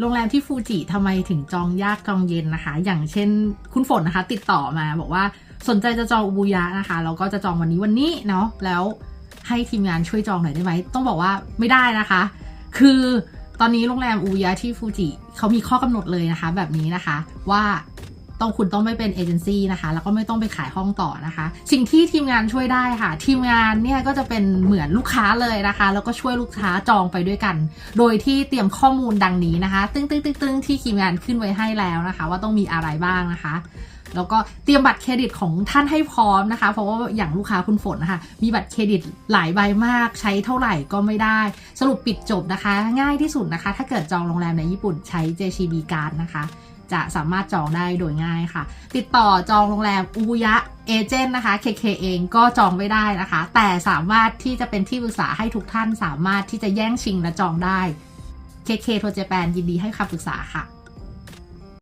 โรงแรมที่ฟูจิทำไมถึงจองยากจองเย็นนะคะ อย่างเช่นคุณฝนนะคะ ติดต่อมาบอกว่าสนใจจะจองอุบุยะนะคะแล้วก็จะจองวันนี้วันนี้เนาะแล้วให้ทีมงานช่วยจองหน่อยได้ไหมต้องบอกว่าไม่ได้นะคะ คือตอนนี้โรงแรมอุบุยะที่ฟูจิเขามีข้อกำหนดเลยนะคะ แบบนี้นะคะว่า ต้องคุณต้องไม่เป็นเอเจนซี่นะคะ แล้วก็ไม่ต้องไปขายห้องต่อนะคะ สิ่งที่ทีมงานช่วยได้ค่ะ ทีมงานเนี่ยก็จะเป็นเหมือนลูกค้าเลยนะคะ แล้วก็ช่วยลูกค้าจองไปด้วยกัน โดยที่เตรียมข้อมูลดังนี้นะคะ ตึ้งตึ้งตึ้งตึ้งที่ทีมงานขึ้นไว้ให้แล้วนะคะ ว่าต้องมีอะไรบ้างนะคะแล้วก็เตรียมบัตรเครดิตของท่านให้พร้อมนะคะ เพราะว่าอย่างลูกค้าคุณฝนนะคะ มีบัตรเครดิตหลายใบมาก ใช้เท่าไหร่ก็ไม่ได้ สรุปปิดจบนะคะ ง่ายที่สุดนะคะ ถ้าเกิดจองโรงแรมในญี่ปุ่นใช้ JCB card นะคะ จะสามารถจองได้โดยง่ายค่ะ ติดต่อจองโรงแรมอุบุยะเอเจนต์นะคะ KK เองก็จองไม่ได้นะคะ แต่สามารถที่จะเป็นที่ปรึกษาให้ทุกท่านสามารถที่จะแย่งชิงและจองได้ KK โทรเจแปนยินดีให้คำปรึกษาค่ะ